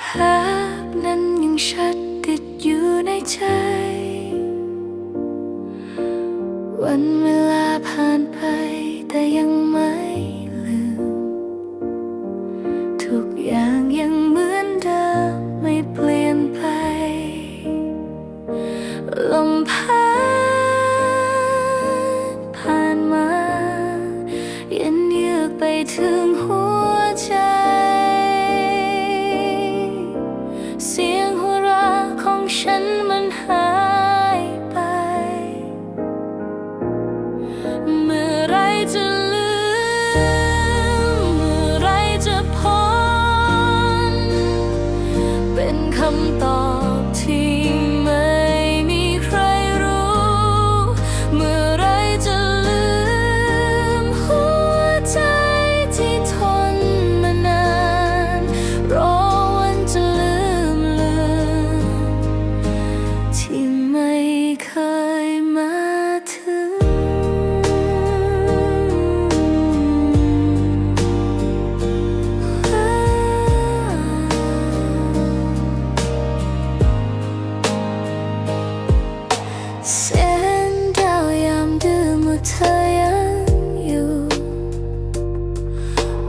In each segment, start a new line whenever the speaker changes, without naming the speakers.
ภาพนั้นยังชัดติดอยู่ในใจ วันเวลาผ่านไปแต่ยังไม่ลืม ทุกอย่างยังเหมือนเดิมไม่เปลี่ยนไป ลมพัดผ่านมา เย็นเยือกไปถึงหัว ฉันมันหา เธอยังอยู่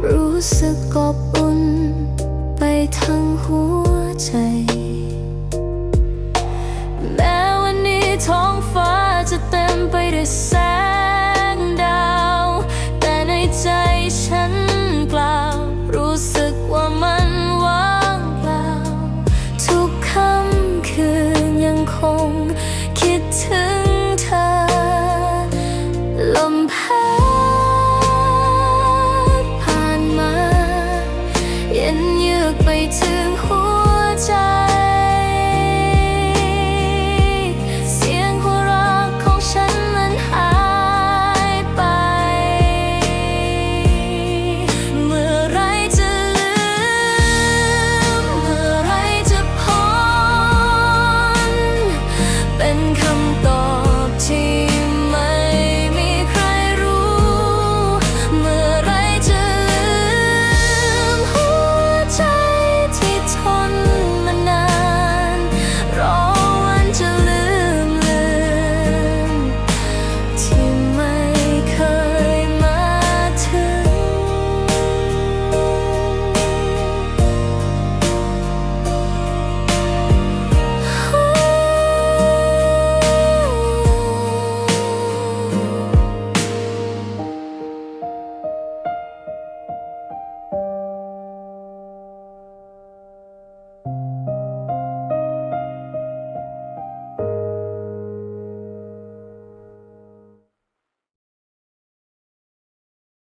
รู้สึกกอบอุ่นไปทั้งหัวใจ แม้วันนี้ท้องฟ้าจะเต็มไปด้วยแสงดาว แต่ในใจฉันเปล่ารู้สึกว่ามันว่างเปล่า ทุกค่ำคืนยังคง wrong.